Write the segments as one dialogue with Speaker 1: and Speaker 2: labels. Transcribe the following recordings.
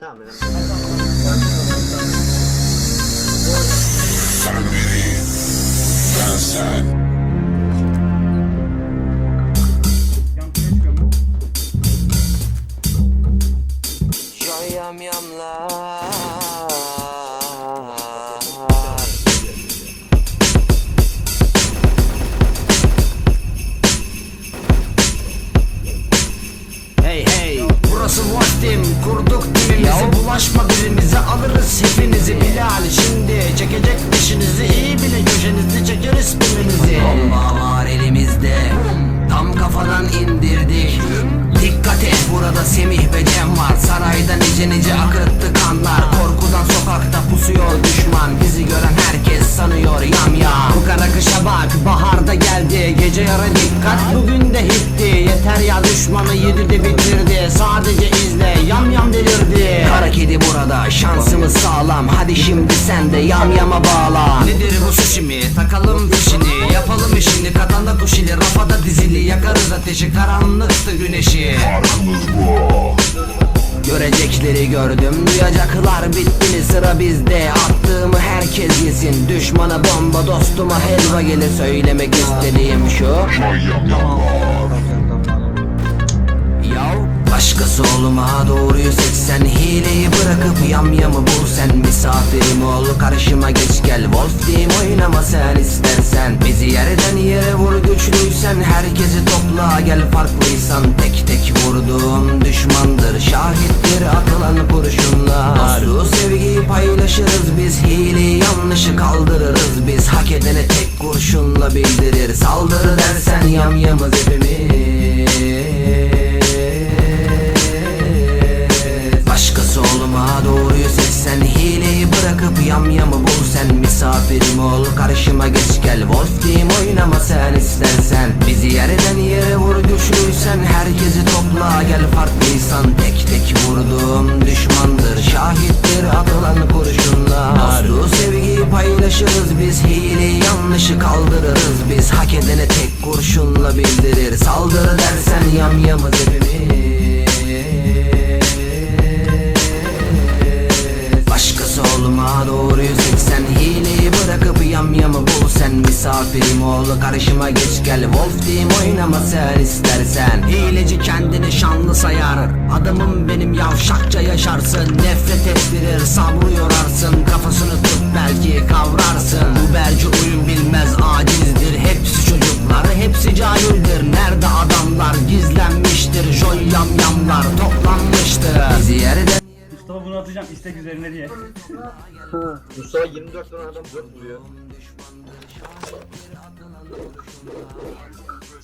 Speaker 1: Tamam önemli.
Speaker 2: Sen biri, ben sen.
Speaker 3: Yam yamlar
Speaker 4: Vastim kurduk dilimizi. Bulaşma birimize alırız hepinizi. Bilal şimdi çekecek dişinizi iyi bile köşenizi çekeriz birinizi Bomba var elimizde. Tam kafadan indirdik. Dikkat et burada Semih ve Cem var. Sarayda nice nice akıttı kanlar Korkudan sokakta pusuyor düşman. Bizi gören herkes sanıyor yam yam. Bu kara kışa bak baharda geldi Gece yarı dikkat. Bugün de hitti Yeter ya düşmanı yedi de bitirdi. Sadece izle yam yam delirdi. Kara kedi burada şansımız sağlam. Hadi şimdi sen de yam yama bağla. Nedir bu sushi mi? Takalım fişini Yapalım işini. Katanda kuşili Rafada dizili. Yakarız ateşi Karanlıktı güneşi.
Speaker 2: Farkımız bu.
Speaker 4: Görecekleri gördüm duyacaklar bitti. Mi sıra bizde Attığımı herkes yesin Düşmana bomba dostuma helva gelir. Söylemek istediğim şu. Başkası olma doğruyu seçsen Hileyi bırakıp yamyamı bul sen Misafirim ol karşıma geç gel. Wolf diyeyim oynama sen istersen. Bizi yerden yere vur güçlüysen. Herkesi topla gel farklıysan. Tek tek vurduğum düşmandır. Şahittir atılan kurşunlar. Dostluğu sevgiyi paylaşırız biz Hileyi yanlışı kaldırırız biz. Hak edene tek kurşunla bildirir. Saldırı dersen yamyamız hepimiz ol karşıma geç gel. Wolf diyeyim oynama sen istersen. Bizi yerden yere vur güçlüysen. Herkesi topla gel farklıysan Tek tek vurduğum düşmandır Şahittir atılan kurşunlar. Dostluğu sevgiyi paylaşırız biz Hileyi yanlışı kaldırırız biz. Hak edene tek kurşunla bildirir. Saldırı dersen yamyamız hepimiz Ol karşıma geç gel. Wolf diyeyim oynama sen istersen. Hileci kendini şanlı sayar. Adamım benim yavşakça yaşarsın. Nefret ettirir sabrı yorarsın. Kafasını tut belki kavrarsın. Bu berci oyun bilmez acizdir. Hepsi çocuklar hepsi cahildir. Nerede adamlar? Gizlenmiştir. Joy yamyamlar toplanmıştır. Bizi yerden
Speaker 5: Mustafa bunu atacağım istek üzerine diye.
Speaker 1: Mustafa 24 tane adam 4 vuruyor.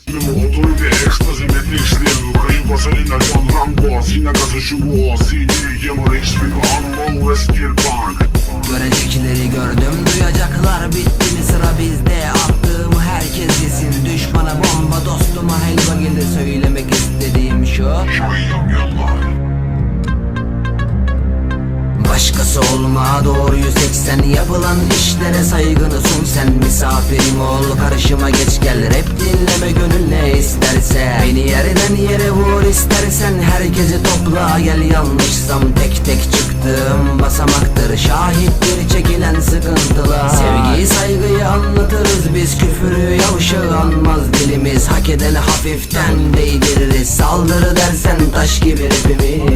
Speaker 2: Готові екстази не слід Україн пошли на Джон Рамбо Сіна каза чого Сіні єморик співан Мол Вестірбанк
Speaker 4: Görecekleri gördüm duyacaklar bitti mi sıra bizde Attığımı herkes yesin düşmana bomba dostuma helva gelir Söylemek istediğim şu
Speaker 2: Çay
Speaker 4: Başkası olma doğruyu seçsen Yapılan işlere saygını sun sen. Misafirim ol karşıma geç gel. Rap dinleme gönül ne isterse. Beni yerden yere vur istersen. Herkesi topla gel yanlışsam. Tek tek çıktığım basamaktır. Şahittir çekilen sıkıntılar. Sevgiyi saygıyı anlatırız. Biz Küfürü yavşağı anmaz dilimiz. Hak edene hafiften değdiririz. Saldırı dersen taş gibi rapimiz